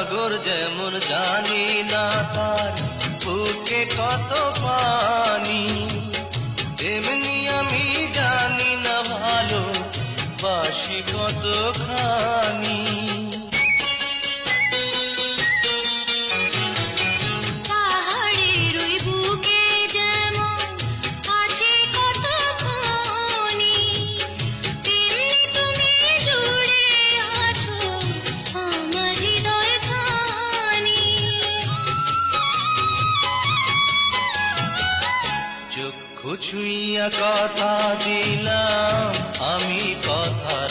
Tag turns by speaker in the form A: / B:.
A: সাগর যেমন জানি না
B: তার, বুকে কত পানি। এমনি আমি জানি না ভালো বাসি কত খানি
A: চক্ষু ছুঁইয়া কথা দিলাম আমি কথা